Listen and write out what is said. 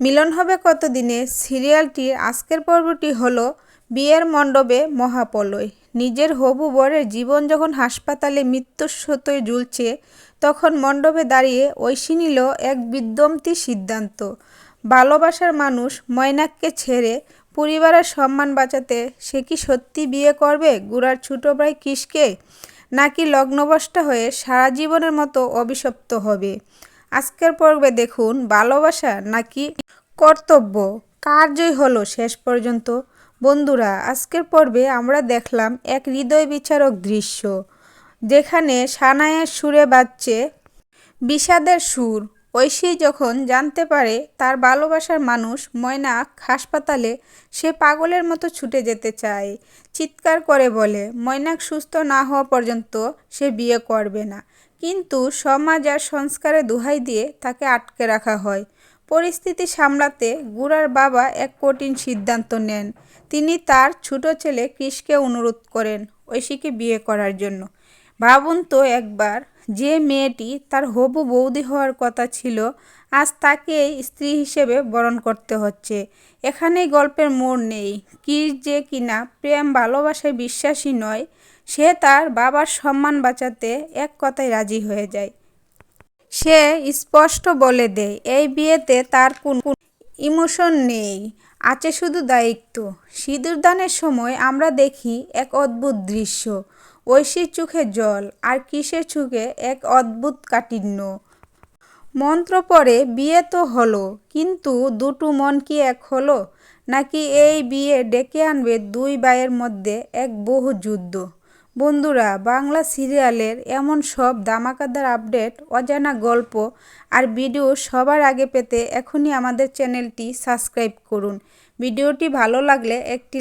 মিলন হবে কতদিনে? সিরিয়ালটির আজকের পর্বটি হলো বিয়ের মণ্ডপে মহাপলয়। নিজের হবু বরের জীবন যখন হাসপাতালে মৃত্যুর সতোয় ঝুলছে তখন মণ্ডপে দাঁড়িয়ে ঐশী নিল এক বিদ্যমতী সিদ্ধান্ত। ভালোবাসার মানুষ ময়নাককে ছেড়ে পরিবারের সম্মান বাঁচাতে সে কি সত্যি বিয়ে করবে? গুড়ার ছোট ভাই কিসকে? নাকি লগ্নভ্রষ্ট হয়ে সারা জীবনের মতো অভিশপ্ত হবে? আজকের পর্বে দেখুন ভালোবাসা নাকি কর্তব্য? কার্যই হলো শেষ পর্যন্ত? বন্ধুরা, আজকের পর্বে আমরা দেখলাম এক হৃদয় বিচারক দৃশ্য, যেখানে সানায়ের সুরে বাজছে বিষাদের সুর। ঐশী যখন জানতে পারে তার ভালোবাসার মানুষ ময়নাক হাসপাতালে, সে পাগলের মতো ছুটে যেতে চায়। চিৎকার করে বলে, ময়নাক সুস্থ না হওয়া পর্যন্ত সে বিয়ে করবে না। কিন্তু সমাজ আর সংস্কারে দোহাই দিয়ে তাকে আটকে রাখা হয়। পরিস্থিতি সামলাতে গুড়ার বাবা এক কঠিন সিদ্ধান্ত নেন। তিনি তার ছোট ছেলে কৃষকে অনুরোধ করেন ঐশীকে বিয়ে করার জন্য। ভাবুন তো একবার যে মেয়েটি তার হবু বৌদি হওয়ার কথা ছিল, আজ তাকেই স্ত্রী হিসেবে বরণ করতে হচ্ছে। এখানেই গল্পের মোড় নেই। কি যে কিনা প্রেম ভালোবাসায় বিশ্বাসী নয়, সে তার বাবার সম্মান বাঁচাতে এক কথায় রাজি হয়ে যায়। সে স্পষ্ট বলে দেয়, এই বিয়েতে তার কোন ইমোশন নেই, আছে শুধু দায়িত্ব। সিঁদুরদানের সময় আমরা দেখি এক অদ্ভুত দৃশ্য। ঐশীর চোখে জল আর কিসের চোখে এক অদ্ভুত কাঠিন্য। মন্ত্র পরে বিয়ে তো হলো, কিন্তু দুটো মন কি এক হলো? নাকি এই বিয়ে ডেকে আনবে দুই ভাইয়ের মধ্যে এক বহু যুদ্ধ? বন্ধুরা, বাংলা সিরিয়ালের এমন সব দামাকাদার আপডেট, অজানা গল্প আর ভিডিও সবার আগে পেতে এখনই আমাদের চ্যানেলটি সাবস্ক্রাইব করুন। ভিডিওটি ভালো লাগলে একটি